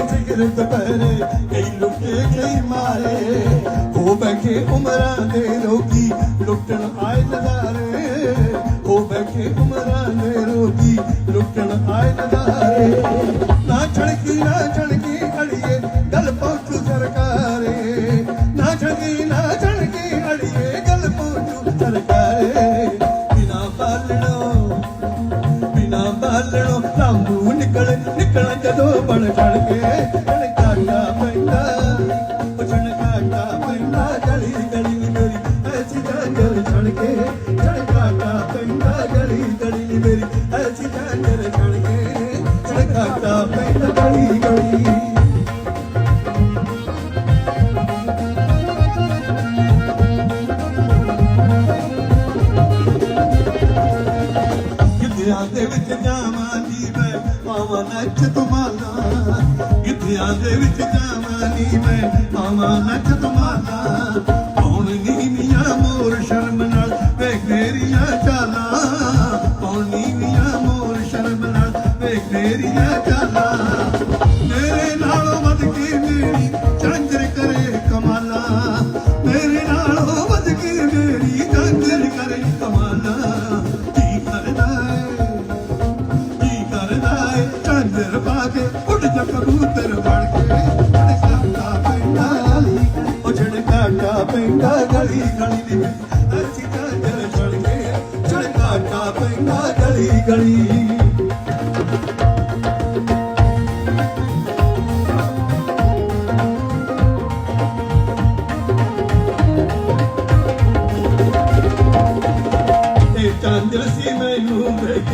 ਸਿਗਰ ਦੁਪਹਿਰੇ ਕਈ ਲੁੱਟੇ ਕਈ ਮਾਰੇ ਉਹ ਬੈਠੇ ਉਮਰਾਂ ਦੇ ਰੋਗੀ ਲੁੱਟਣ ਆਏ ਨਜ਼ਾਰੇ ਉਹ ਬੈਠੇ ਉਮਰਾਂ ਦੇ ਰੋਗੀ ਲੁੱਟਣ ਆਏ ਨਜ਼ਾਰੇ ਨਾ ਛੜਕੀ ਨਾ ਛੜਕੀ ਅੜੀਏ ਗੱਲ ਪਹੁੰਚੂ ਸਰਕਾਰੇ ਨਾ ਛੜਕੀ ਨਾ ਛੜਕੀ ਅੜੀਏ ਗੱਲ ਪਹੁੰਚੂ ਸਰਕਾਰੇ ਬਿਨਾ ਬਾਲਣੋ ਬਿਨਾ ਬਾਲਣੋ ਜਦੋਂ ਬਣ ਚੜ ਕੇ ਛਣਕਾਟਾ ਪੈਂਦਾ, ਉਹ ਛਣਕਾਟਾ ਪੈਂਦਾ ਗਲੀ ਗਲੀ ਨੀ ਮੇਰੀ ਐਸੀ ਜਾਂਗਲ ਛਣ ਕੇ ਛਣਕਾਟਾ ਪੈਂਦਾ ਗਲੀ ਗਲੀ ਨੀ ਮੇਰੀ ਐਸੀ ਜਾਂਗਲ ਛਣ ਕੇ ਛਣਕਾਟਾ ਪੈਂਦਾ ਗਲੀ। ਗਲੀ ਦੇ ਵਿੱਚ ਜਾਵਾਂ ਮੈਂ ਪਾਵਾਂ ਨੱਚ ਤੁਮਾਲਾ ਗਿੱਧਿਆਂ ਦੇ ਵਿੱਚ ਜਾਵਾਂ ਨੀ ਮੈਂ ਪਾਵਾਂ ਨੱਚ ਤੁਮਾਲਾ ਕੌਣ ਨੀ ਮੀਆਂ ਮੋਰ ਸ਼ਰਮ ਨਾਲ ਵੇਖ ਮੇਰੀਆਂ ਚਾਲਾਂ? ਕੌਣ ਨੀ ਮੀਆਂ ਮੋਰ ਸ਼ਰਮ ਨਾਲ ਵੇਖ ਮੇਰੀਆਂ ਚਾਲਾਂ? ਮੇਰੇ ਨਾਲੋਂ ਪੈਂਦਾ ਗਲੀ ਗਲੀ ਦੀ ਅੱਜ ਕਾਜਲ ਛੜ ਕੇ ਛੜਕਾ ਟਾ ਪੈਂਦਾ ਗਲੀ ਗਲੀ ਚੰਦਲ ਸੀ ਮੈਨੂੰ ਵੇਖ